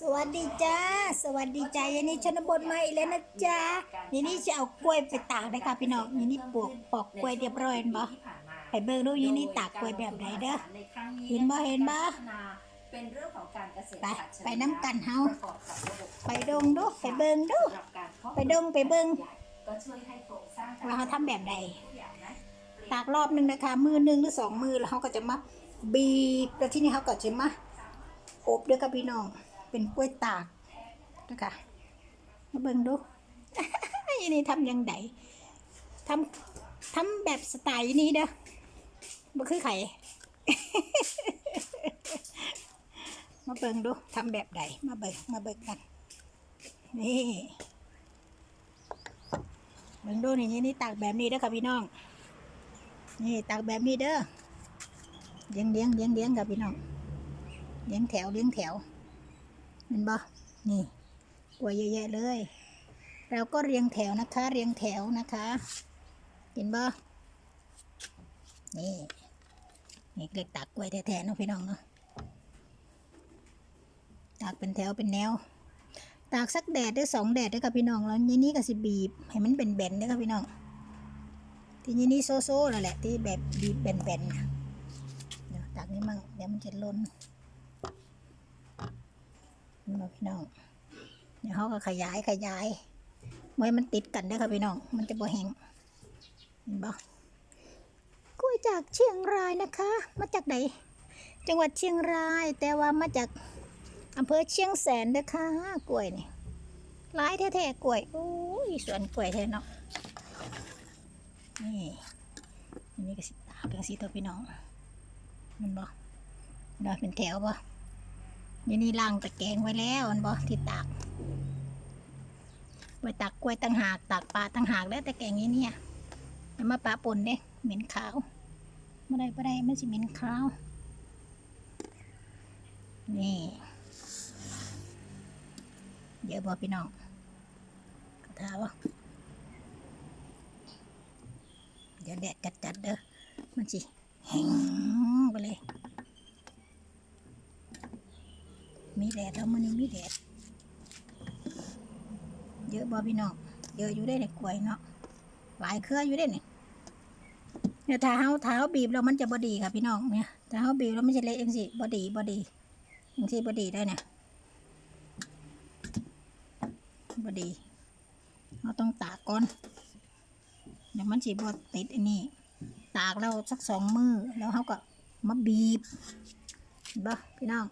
สวัสดีจ้า สวัสดีจ้ายันนี่ชนบทมาอีกแล้วนะจ๊ะยันนี่จะเอากล้วยไปตากนะคะพี่น้องยันนี่ปลูกปอกกล้วยเรียบร้อยเห็นบ่ไปเบิ่งดูยันนี่ตากกล้วยแบบไหนเด้อเห็นบ่เห็นบ่เป็นเรื่องของการเกษตรไปไปน้ำกันเฮาไปดงดูไปเบิ่งดูไปดงไปเบิ่งก็ช่วยให้โครงสร้างว่าเขาทำแบบใดทุกอย่างนตากรอบหนึงนะคะ มือหนึ่งหรือสองมือแล้วเขาก็จะมาบีบแล้วที่นี่เขาก็จะมาอบด้วยกับพี่น้อง เป็นกล้วยตากนะคะมาเบิ่งดูยันนี่ทำยังไงทำทำแบบสไตล์นี้เด้อบ่คือไข่มาเบิ่งดูทำแบบใดมาเบิ่งมาเบิ่งกัน นี่เบิ่งดูนี่นี่ตากแบบนี้เด้อค่ะพี่น้อง นี่ตากแบบนี้เด้อเลี้ยงเลี้ยงเลี้ยงเลี้ยงกับพี่น้องเลี้ยงแถวเลี้ยงแถว เห็นบ่นี่กล้วยเยอะแยะเลย เราก็เรียงแถวนะคะ เรียงแถวนะคะ เห็นบ่นี่นี่เรียกตากกล้วยแท้ๆเนาะพี่น้องเนาะตากเป็นแถวเป็นแนว ตากสักแดดได้สองแดดได้อค่ะพี่น้องแล้วนี้นี่ก็สิบีบให้มันเป็นแบนได้อค่ะพี่น้องที่นี่นี่โซโซ่แล้วแหละที่แบบบีบแบนๆนะตากนี้มั่งเดี๋ยวมันจะล้น มาพี่น้องเดี๋ยวเขาก็ขยายขยายไว้มันติดกันเด้ค่ะพี่น้อง มันจะบ่แห้งเห็นบ่กล้วยจากเชียงรายนะคะ มาจากไหนจังหวัดเชียงราย แต่ว่ามาจากอำเภอเชียงแสนเด้อค่ะกล้วยนี่หลายแท้ๆกล้วยโอ้ยสวนกล้วยแท้เนาะนี่อันนี้ก็สิตากเป็นสีตัวพี่น้องมันบ่ดอยเป็นแถวบ่ เดี๋ยวนี้ล่างตะแกงไว้แล้วมันบ่ที่ตากไว้ตักกล้วยตั้งหากตากปลาตั้งหากแล้วตะแกงนี้เนี่ยอย่ามาปะปนเด้เหม็นขาวไม่ได้ไม่ได้ไมันสิเหม็นขาว นี่เดี๋ยวบ่พี่น้องกระทาบ่เดี๋ยวแดดจัดจัดๆเด้อมันสิแห้งไปเลย มีแดดแล้วมันนี่มีแดด เยอะบ่พี่น้อง เยอะอยู่ได้ในกล้วยเนาะ หลายเครืออยู่ได้เนี่ยเนี่ยถ้าเฮาถ้าเฮาบีบแล้วมันจะบอดีค่ะพี่น้องเนี่ยถ้าเฮาบีบแล้วมันจะเละเองสิบอดีบอดีเองสิบอดีได้เนี่ยบอดีเราต้องตากก่อน เดี๋ยวมันสีบดติดอันนี้ ตากแล้วสักสองมือแล้วเขาก็มาบีบเห็นปะพี่น้อง